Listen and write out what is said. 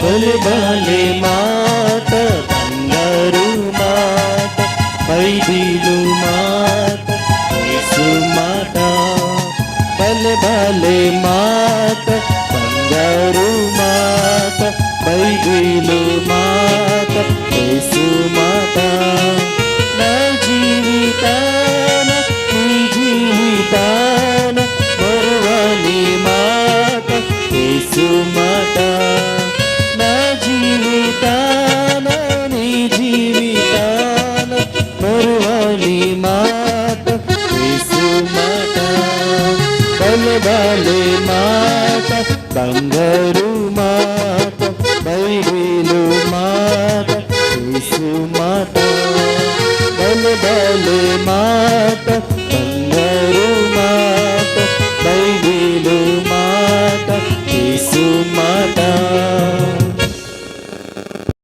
బలి బలి మాట బంగారు మాట బైబిలు మాట యేసు మాట బలి బలి మాట బంగారు మాట బైబిలు మాట యేసు మాట నా జీవితాన నీ జీవితాన మరువని మాట యేసు మాట బలె మాట బంగారు మాట బైబిలు మాట యేసు మాట